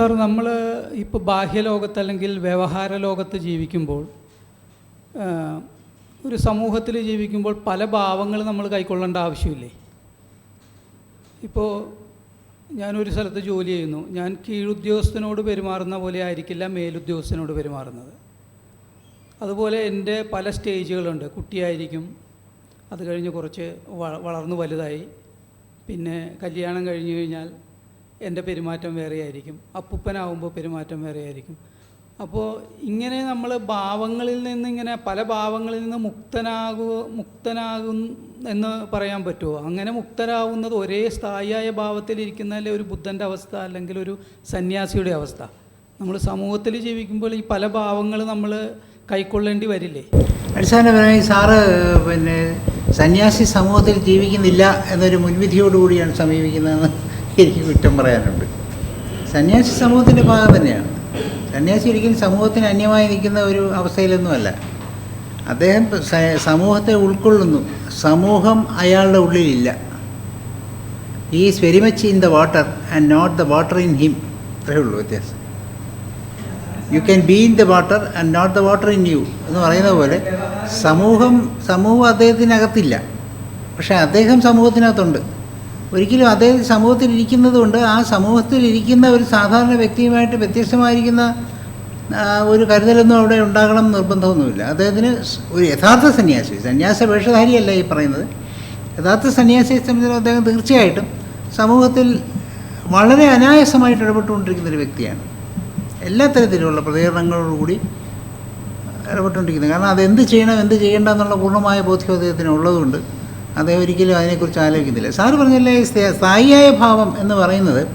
Sir നമ്മൾ ഇപ്പോൾ ബാഹ്യലോകത്ത് അല്ലെങ്കിൽ വ്യവഹാര ലോകത്ത് ജീവിക്കുമ്പോൾ ഒരു സമൂഹത്തിൽ ജീവിക്കുമ്പോൾ പല ഭാവങ്ങൾ നമ്മൾ കൈക്കൊള്ളേണ്ട ആവശ്യമില്ലേ? ഇപ്പോൾ ഞാനൊരു സ്ഥലത്ത് ജോലി ചെയ്യുന്നു. ഞാൻ കീഴുദ്യോഗസ്ഥനോട് പെരുമാറുന്ന പോലെ ആയിരിക്കില്ല മേലുദ്യോഗസ്ഥനോട് പെരുമാറുന്നത്. അതുപോലെ എന്റെ പല സ്റ്റേജുകളുണ്ട്. കുട്ടിയായിരിക്കും അത് കഴിഞ്ഞ് കുറച്ച് വളർന്നു വലുതായി. പിന്നെ കല്യാണം കഴിഞ്ഞ് കഴിഞ്ഞാൽ എന്റെ പെരുമാറ്റം വേറെയായിരിക്കും അപ്പൂപ്പനാവുമ്പോൾ പെരുമാറ്റം വേറെയായിരിക്കും അപ്പോൾ ഇങ്ങനെ നമ്മൾ ഭാവങ്ങളിൽ നിന്ന് ഇങ്ങനെ പല ഭാവങ്ങളിൽ നിന്ന് മുക്തനാകു മുക്തനാകും എന്ന് പറയാൻ പറ്റുമോ? അങ്ങനെ മുക്തരാകുന്നത് ഒരേ സ്ഥായിയായ ഭാവത്തിലിരിക്കുന്നതിലെ ഒരു ബുദ്ധന്റെ അവസ്ഥ അല്ലെങ്കിൽ ഒരു സന്യാസിയുടെ അവസ്ഥ? നമ്മൾ സമൂഹത്തിൽ ജീവിക്കുമ്പോൾ ഈ പല ഭാവങ്ങൾ നമ്മൾ കൈക്കൊള്ളേണ്ടി വരില്ലേ? അടിസ്ഥാനപരമായി സാറ് പിന്നെ സന്യാസി സമൂഹത്തിൽ ജീവിക്കുന്നില്ല എന്നൊരു മുൻവിധിയോടുകൂടിയാണ് സമീപിക്കുന്നതെന്ന് എനിക്ക് കുറ്റം പറയാനുണ്ട്. സന്യാസി സമൂഹത്തിന്റെ ഭാഗം തന്നെയാണ്. സന്യാസി ഒരിക്കലും സമൂഹത്തിന് അന്യമായി നിൽക്കുന്ന ഒരു അവസ്ഥയിലൊന്നുമല്ല. അദ്ദേഹം സമൂഹത്തെ ഉൾക്കൊള്ളുന്നു. സമൂഹം അയാളുടെ ഉള്ളിലില്ല. ഈ very much in the water and not the water in him അത്രേ ഉള്ളൂ വ്യത്യാസം. You can be in the water and not the water in you എന്ന് പറയുന്ന പോലെ സമൂഹം സമൂഹം അദ്ദേഹത്തിനകത്തില്ല. പക്ഷേ അദ്ദേഹം സമൂഹത്തിനകത്തുണ്ട്. ഒരിക്കലും അതേ സമൂഹത്തിൽ ഇരിക്കുന്നതുകൊണ്ട് ആ സമൂഹത്തിൽ ഇരിക്കുന്ന ഒരു സാധാരണ വ്യക്തിയുമായിട്ട് വ്യത്യസ്തമായിരിക്കുന്ന ഒരു കരുതലൊന്നും അവിടെ ഉണ്ടാകണം നിർബന്ധമൊന്നുമില്ല. അദ്ദേഹത്തിന് ഒരു യഥാർത്ഥ സന്യാസി സന്യാസ വേഷധാരിയല്ല ഈ പറയുന്നത്. യഥാർത്ഥ സന്യാസിയെ സംബന്ധിച്ചിടത്തോളം അദ്ദേഹം തീർച്ചയായിട്ടും സമൂഹത്തിൽ വളരെ അനായാസമായിട്ട് ഇടപെട്ടുകൊണ്ടിരിക്കുന്ന ഒരു വ്യക്തിയാണ്. എല്ലാ തരത്തിലുള്ള പ്രതികരണങ്ങളോടുകൂടി ഇടപെട്ടുകൊണ്ടിരിക്കുന്നത്. കാരണം അതെന്ത് ചെയ്യണം എന്ത് ചെയ്യേണ്ട എന്നുള്ള പൂർണമായ ബോധ്യം അദ്ദേഹത്തിന് ഉള്ളതുകൊണ്ട് അദ്ദേഹം ഒരിക്കലും അതിനെക്കുറിച്ച് ആലോചിക്കുന്നില്ല. സാറ് പറഞ്ഞല്ലേ സ്ഥ- സ്ഥായിയായ ഭാവം എന്ന് പറയുന്നത്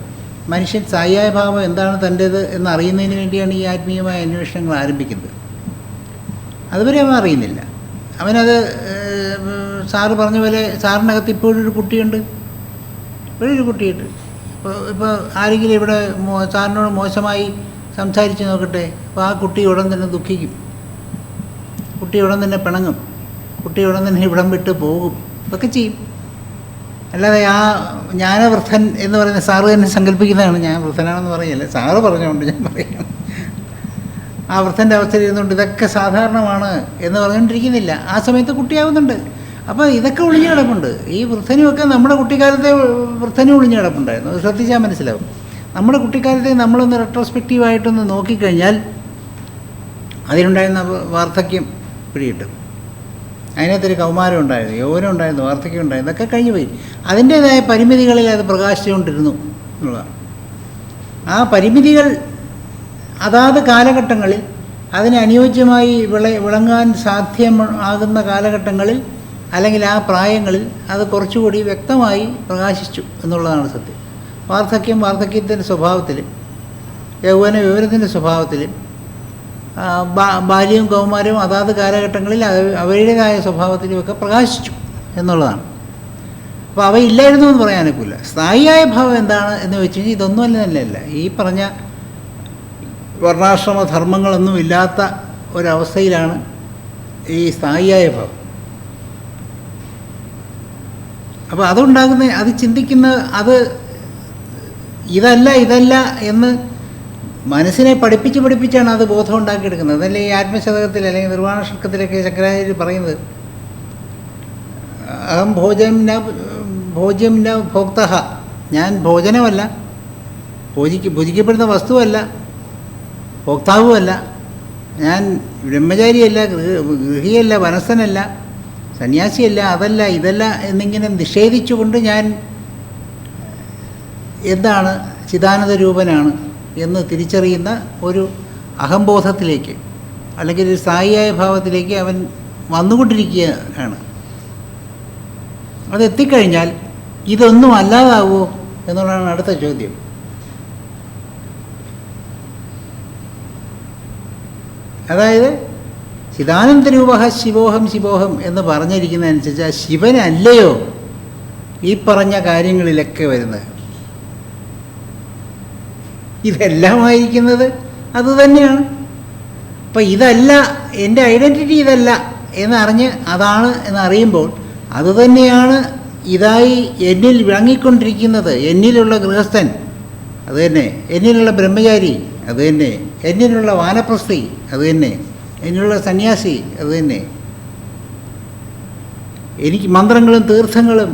മനുഷ്യൻ സ്ഥായിയായ ഭാവം എന്താണ് തന്റേത് എന്ന് അറിയുന്നതിന് വേണ്ടിയാണ് ഈ ആത്മീയമായ അന്വേഷണങ്ങൾ ആരംഭിക്കുന്നത്. അതുവരെ അവൻ അറിയുന്നില്ല. അവനത് സാറ് പറഞ്ഞ പോലെ സാറിനകത്ത് ഇപ്പോഴൊരു കുട്ടിയുണ്ട്. ഇപ്പോഴൊരു കുട്ടിയുണ്ട്. ഇപ്പോൾ ഇപ്പോൾ ആരെങ്കിലും ഇവിടെ സാറിനോട് മോശമായി സംസാരിച്ച് നോക്കട്ടെ അപ്പോൾ ആ കുട്ടി ഉടൻ തന്നെ ദുഃഖിക്കും. കുട്ടി ഉടൻ തന്നെ പിണങ്ങും. കുട്ടി ഉടൻ തന്നെ ഇവിടം വിട്ട് പോകും. ഇതൊക്കെ ചെയ്യും. അല്ലാതെ ആ ജ്ഞാനവൃദ്ധൻ എന്ന് പറയുന്ന സാറ് തന്നെ സങ്കല്പിക്കുന്നതാണ്. ഞാൻ വൃദ്ധനാണെന്ന് പറയല്ല സാറ് പറഞ്ഞുകൊണ്ട് ഞാൻ പറയുന്നു. ആ വൃദ്ധന്റെ അവസ്ഥയിൽ ഇരുന്നുകൊണ്ട് ഇതൊക്കെ സാധാരണമാണ് എന്ന് പറഞ്ഞുകൊണ്ടിരിക്കുന്നില്ല. ആ സമയത്ത് കുട്ടിയാവുന്നുണ്ട്. അപ്പോൾ ഇതൊക്കെ ഒളിഞ്ഞു കിടപ്പുണ്ട്. ഈ വൃദ്ധനുമൊക്കെ നമ്മുടെ കുട്ടിക്കാലത്തെ വൃദ്ധനും ഒളിഞ്ഞു കിടപ്പുണ്ടായിരുന്നു. ശ്രദ്ധിച്ചാൽ മനസ്സിലാവും. നമ്മുടെ കുട്ടിക്കാലത്തെ നമ്മളൊന്ന് റെട്രോസ്പെക്റ്റീവായിട്ടൊന്ന് നോക്കിക്കഴിഞ്ഞാൽ അതിനുണ്ടായിരുന്ന വാർദ്ധക്യം പിടികിട്ടും. അതിനകത്തൊരു കൗമാരം ഉണ്ടായിരുന്നു യൗവനം ഉണ്ടായിരുന്നു വാർദ്ധക്യം ഉണ്ടായിരുന്നു ഇതൊക്കെ കഴിഞ്ഞു പോയി. അതിന്റേതായ പരിമിതികളിൽ അത് പ്രകാശിച്ചുകൊണ്ടിരുന്നു എന്നുള്ളതാണ്. ആ പരിമിതികൾ അതാത് കാലഘട്ടങ്ങളിൽ അതിന് അനുയോജ്യമായി വിള വിളങ്ങാൻ സാധ്യമാകുന്ന കാലഘട്ടങ്ങളിൽ അല്ലെങ്കിൽ ആ പ്രായങ്ങളിൽ അത് കുറച്ചുകൂടി വ്യക്തമായി പ്രകാശിച്ചു എന്നുള്ളതാണ് സത്യം. വാർദ്ധക്യം വാർദ്ധക്യത്തിന്റെ സ്വഭാവത്തിൽ യൗവന വിവരത്തിന്റെ ബാ- ബാല്യവും കൗമാരവും അതാത് കാലഘട്ടങ്ങളിൽ അവ- അവരുടേതായ സ്വഭാവത്തിലുമൊക്കെ പ്രകാശിച്ചു എന്നുള്ളതാണ്. അപ്പോൾ അവ ഇല്ലായിരുന്നു എന്ന് പറയാനൊക്കില്ല സ്ഥായിയായ ഭാവം എന്താണ് എന്ന് വെച്ച് കഴിഞ്ഞാൽ ഇതൊന്നും അല്ല ഈ പറഞ്ഞ വർണാശ്രമ ധർമ്മങ്ങളൊന്നും ഇല്ലാത്ത ഒരവസ്ഥയിലാണ് ഈ സ്ഥായിയായ ഭാവം. അപ്പോൾ അതുണ്ടാകുന്ന അത് ചിന്തിക്കുന്ന അത് ഇതല്ല ഇതല്ല എന്ന് മനസ്സിനെ പഠിപ്പിച്ച് പഠിപ്പിച്ചാണ് അത് ബോധം ഉണ്ടാക്കിയെടുക്കുന്നത് അതല്ലേ ഈ ആത്മശതകത്തിൽ അല്ലെങ്കിൽ നിർവാണ ഷർക്കത്തിലൊക്കെ ശങ്കരാചാര്യ പറയുന്നത്? അഹം ഭോജന ഭോജ്യം ന ഭോക്ത. ഞാൻ ഭോജനമല്ല. ഭോജിക്ക് ഭുജിക്കപ്പെടുന്ന വസ്തുവല്ല. ഭോക്താവുമല്ല. ഞാൻ ബ്രഹ്മചാരിയല്ല ഗൃഹ ഗൃഹിയല്ല വനസ്ഥനല്ല സന്യാസിയല്ല അതല്ല ഇതല്ല എന്നിങ്ങനെ നിഷേധിച്ചുകൊണ്ട് ഞാൻ എന്താണ് ചിദാനന്ദ രൂപനാണ്. എന്ന് തിരിച്ചറിയുന്ന ഒരു അഹംബോധത്തിലേക്ക് അല്ലെങ്കിൽ ഒരു സ്ഥായിയായ ഭാവത്തിലേക്ക് അവൻ വന്നുകൊണ്ടിരിക്കുകയാണ്. അതെത്തിക്കഴിഞ്ഞാൽ ഇതൊന്നും അല്ലാതാവുമോ എന്നുള്ളതാണ് അടുത്ത ചോദ്യം. അതായത് ചിദാനന്ദ രൂപഹ ശിവോഹം ശിവോഹം എന്ന് പറഞ്ഞിരിക്കുന്നതനുസരിച്ച് ആ ശിവനല്ലയോ ഈ പറഞ്ഞ കാര്യങ്ങളിലൊക്കെ വരുന്നത്. ഇതെല്ലാമായിരിക്കുന്നത് അത് തന്നെയാണ്. അപ്പം ഇതല്ല എന്റെ ഐഡന്റിറ്റി ഇതല്ല എന്നറിഞ്ഞ് അതാണ് എന്നറിയുമ്പോൾ അതുതന്നെയാണ് ഇതായി എന്നിൽ വിളങ്ങിക്കൊണ്ടിരിക്കുന്നത്. എന്നിലുള്ള ഗൃഹസ്ഥൻ അത് തന്നെ. എന്നിലുള്ള ബ്രഹ്മചാരി അത് തന്നെ. എന്നിലുള്ള വാനപ്രസ്ഥി അത് തന്നെ. എന്നിലുള്ള സന്യാസി അത് തന്നെ. എനിക്ക് മന്ത്രങ്ങളും തീർത്ഥങ്ങളും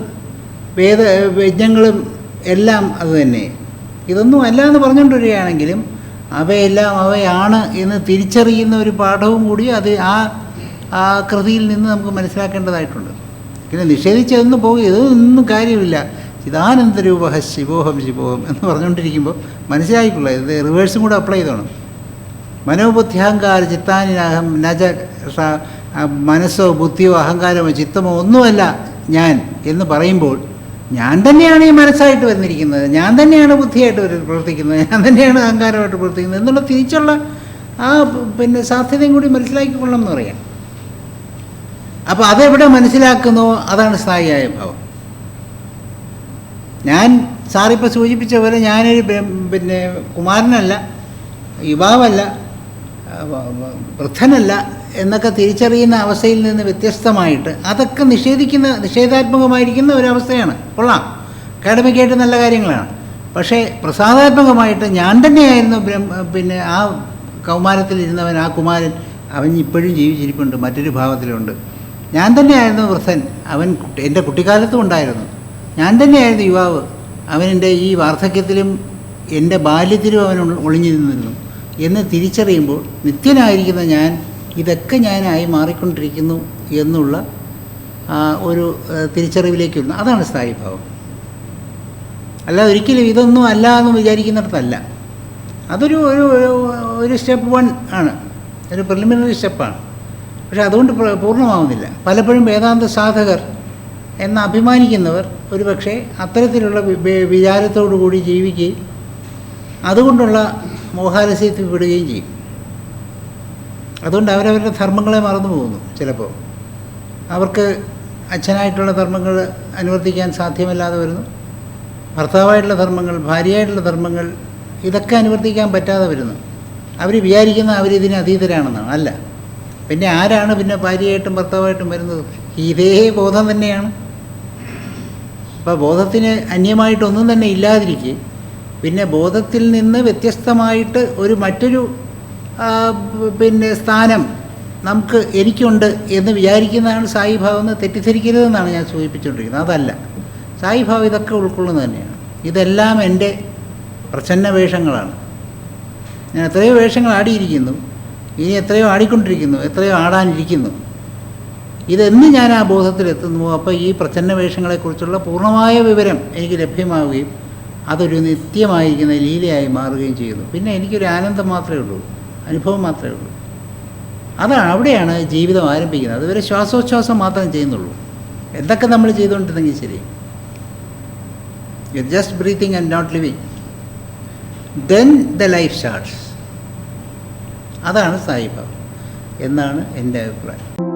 വേദ യജ്ഞങ്ങളും എല്ലാം അത് തന്നെ. ഇതൊന്നും അല്ല എന്ന് പറഞ്ഞുകൊണ്ട് വരികയാണെങ്കിലും അവയെല്ലാം അവയാണ് എന്ന് തിരിച്ചറിയുന്ന ഒരു പാഠവും കൂടി അത് ആ ആ കൃതിയിൽ നിന്ന് നമുക്ക് മനസ്സിലാക്കേണ്ടതായിട്ടുണ്ട്. പിന്നെ നിഷേധിച്ചതൊന്നും പോകും ഇതൊന്നും കാര്യമില്ല. ചിദാനന്ദരൂപ ശിവോഹം ശിവോഹം എന്ന് പറഞ്ഞുകൊണ്ടിരിക്കുമ്പോൾ മനസ്സിലായിക്കൊള്ള. ഇത് റിവേഴ്സും കൂടെ അപ്ലൈ ചെയ്തോണം. മനോബുദ്ധ്യഹങ്കാര ചിത്താനിനാഹം നജ മനസ്സോ ബുദ്ധിയോ അഹങ്കാരമോ ചിത്തമോ ഒന്നുമല്ല ഞാൻ എന്ന് പറയുമ്പോൾ ഞാൻ തന്നെയാണ് ഈ മനസ്സായിട്ട് വന്നിരിക്കുന്നത്. ഞാൻ തന്നെയാണ് ബുദ്ധിയായിട്ട് പ്രവർത്തിക്കുന്നത്. ഞാൻ തന്നെയാണ് അഹങ്കാരമായിട്ട് പ്രവർത്തിക്കുന്നത് എന്നുള്ള തിരിച്ചുള്ള ആ പിന്നെ സാധ്യതയും കൂടി മനസ്സിലാക്കിക്കൊള്ളണം എന്ന് പറയാം. അപ്പോൾ അതെവിടെ മനസ്സിലാക്കുന്നോ? അതാണ് സ്ഥായിയായ ഭാവം. ഞാൻ സാറിപ്പോൾ സൂചിപ്പിച്ച പോലെ ഞാനൊരു പിന്നെ കുമാരനല്ല യുവാവല്ല വൃദ്ധനല്ല എന്നൊക്കെ തിരിച്ചറിയുന്ന അവസ്ഥയിൽ നിന്ന് വ്യത്യസ്തമായിട്ട് അതൊക്കെ നിഷേധിക്കുന്ന നിഷേധാത്മകമായിരിക്കുന്ന ഒരവസ്ഥയാണ്. കൊള്ളാം. അക്കാഡമിക്കായിട്ട് നല്ല കാര്യങ്ങളാണ്. പക്ഷേ പ്രസാദാത്മകമായിട്ട് ഞാൻ തന്നെയായിരുന്നു പിന്നെ ആ കൗമാരത്തിൽ ഇരുന്നവൻ ആ കുമാരൻ അവൻ ഇപ്പോഴും ജീവിച്ചിരിപ്പുണ്ട് മറ്റൊരു ഭാവത്തിലുണ്ട്. ഞാൻ തന്നെയായിരുന്നു വൃദ്ധൻ. അവൻ എന്റെ കുട്ടിക്കാലത്തും ഉണ്ടായിരുന്നു. ഞാൻ തന്നെയായിരുന്നു യുവാവ്. അവനെന്റെ ഈ വാർദ്ധക്യത്തിലും എന്റെ ബാല്യത്തിലും അവൻ ഒളിഞ്ഞിരുന്നിരുന്നു. എന്ന് തിരിച്ചറിയുമ്പോൾ നിത്യനായിരിക്കുന്ന ഞാൻ ഇതൊക്കെ ഞാനായി മാറിക്കൊണ്ടിരിക്കുന്നു എന്നുള്ള ഒരു തിരിച്ചറിവിലേക്ക് വരുന്നു അതാണ് സ്ഥായിഭാവം. അല്ല ഒരിക്കലും ഇതൊന്നും അല്ല എന്ന് വിചാരിക്കുന്നിടത്തല്ല. അതൊരു ഒരു ഒരു- സ്റ്റെപ്പ് വൺ ആണ്. ഒരു പ്രിലിമിനറി സ്റ്റെപ്പാണ്. പക്ഷെ അതുകൊണ്ട് പൂർണമാവുന്നില്ല. പലപ്പോഴും വേദാന്ത സാധകർ എന്ന് അഭിമാനിക്കുന്നവർ ഒരു പക്ഷേ അത്തരത്തിലുള്ള വിചാരത്തോടു കൂടി ജീവിക്കുകയും അതുകൊണ്ടുള്ള മോഹാലസ്യത്തിൽ വിടുകയും ചെയ്യും. അതുകൊണ്ട് അവരവരുടെ ധർമ്മങ്ങളെ മറന്നു പോകുന്നു ചിലപ്പോൾ. അവർക്ക് അച്ഛനായിട്ടുള്ള ധർമ്മങ്ങൾ അനുവർത്തിക്കാൻ സാധ്യമല്ലാതെ വരുന്നു. ഭർത്താവായിട്ടുള്ള ധർമ്മങ്ങൾ ഭാര്യയായിട്ടുള്ള ധർമ്മങ്ങൾ ഇതൊക്കെ അനുവർത്തിക്കാൻ പറ്റാതെ വരുന്നു. അവർ വിചാരിക്കുന്ന അവരിതിന് അതീതരാണെന്നാണ്. അല്ല. പിന്നെ ആരാണ് പിന്നെ ഭാര്യയായിട്ടും ഭർത്താവായിട്ടും വരുന്നത്? ഇതേ ബോധം തന്നെയാണ്. അപ്പോൾ ബോധത്തിന് അന്യമായിട്ടൊന്നും തന്നെ ഇല്ലാതിരിക്കെ പിന്നെ ബോധത്തിൽ നിന്ന് വ്യത്യസ്തമായിട്ട് ഒരു മറ്റൊരു പിന്നെ സ്ഥാനം നമുക്ക് എനിക്കുണ്ട് എന്ന് വിചാരിക്കുന്നതാണ് സായിഭാവം എന്ന് തെറ്റിദ്ധരിക്കരുതെന്നാണ് ഞാൻ സൂചിപ്പിച്ചുകൊണ്ടിരിക്കുന്നത്. അതല്ല. സായി ഭാവം ഇതൊക്കെ ഉൾക്കൊള്ളുന്നത് തന്നെയാണ്. ഇതെല്ലാം എന്റെ പ്രച്ഛന്ന വേഷങ്ങളാണ്. ഞാൻ എത്രയോ വേഷങ്ങൾ ആടിയിരിക്കുന്നു. ഇനി എത്രയോ ആടിക്കൊണ്ടിരിക്കുന്നു. എത്രയോ ആടാനിരിക്കുന്നു. ഇതെന്ന് ഞാൻ ആ ബോധത്തിലെത്തുന്നു. അപ്പോൾ ഈ പ്രച്ഛന്ന വേഷങ്ങളെക്കുറിച്ചുള്ള പൂർണമായ വിവരം എനിക്ക് ലഭ്യമാവുകയും അതൊരു നിത്യമായിരിക്കുന്ന ലീലയായി മാറുകയും ചെയ്യുന്നു. പിന്നെ എനിക്കൊരു ആനന്ദം മാത്രമേ ഉള്ളൂ. അനുഭവം മാത്രമേ ഉള്ളൂ. അതാണ് അവിടെയാണ് ജീവിതം ആരംഭിക്കുന്നത്. അതുവരെ ശ്വാസോച്ഛ്വാസം മാത്രം ചെയ്യുന്നുള്ളൂ. എന്തൊക്കെ നമ്മൾ ചെയ്തുകൊണ്ടിരുന്നെങ്കിൽ ശരി. You just breathing and not living then the life starts അതാണ് സായിബാബ. എന്നാണ് എന്റെ അഭിപ്രായം.